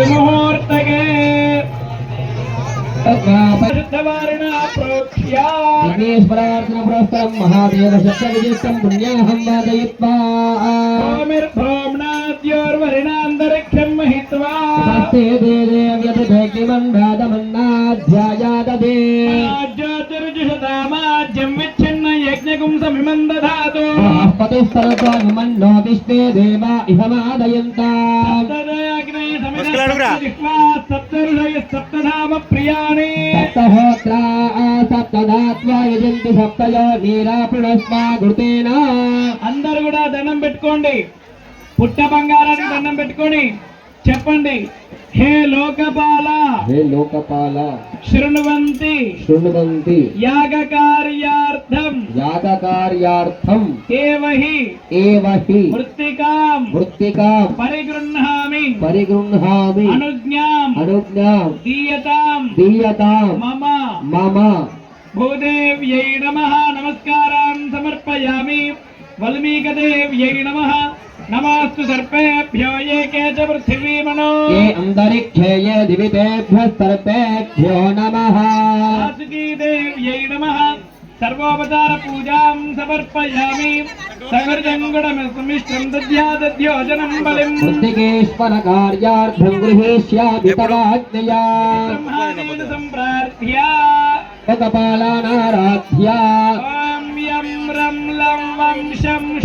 सद्मुहूर्तके Mahadev महादेवशब्दविजेष्टं पुण्याहं वादयित्वा स्वामिर्भोम्नाद्योर्वरिणान्तरिक्षं महित्वा। Taste देवे व्यतिभेकिमन्वादमन्नाध्यायाददे ज्योतिर्जुषतामाज्यं विष्णे देवा इह मादयन्ता। ప్రియాణి అందరు కూడా దండం పెట్టుకోండి. పుట్ట బంగారాన్ని దండం పెట్టుకొని చెప్పండి. హే లోకపాల! హే లోకపాల! శృణ్వంతి! శృణ్వంతి! యాగకార్యార్థం! యాగకార్యార్థం! ఏవహి! ఏవ హి మృత్తికాం! మృత్తికాం! పరిగృహామి పరిగృహామి అనుజ్ఞాం! అనుజ్ఞాం! దీయతాం! దీయతాం! మమ! మమ! భూదేవ్యై నమః! నమస్కారాన్ సమర్పయామి! వల్మీకదేవ్యై నమః! नमस्तु सर्पेभ्यो ये के च पृथिवीमनो ये अन्तरिक्षे ये दिवितेभ्यः सर्पेभ्यो नमः। वासुकीदेव्यै नमः। सर्वोपचारपूजां समर्पयामि। सगर्जङ्गुडमिष्टं दद्या दद्यो बलिम् सम्प्रार्थ्या कपालानाराध्या शम्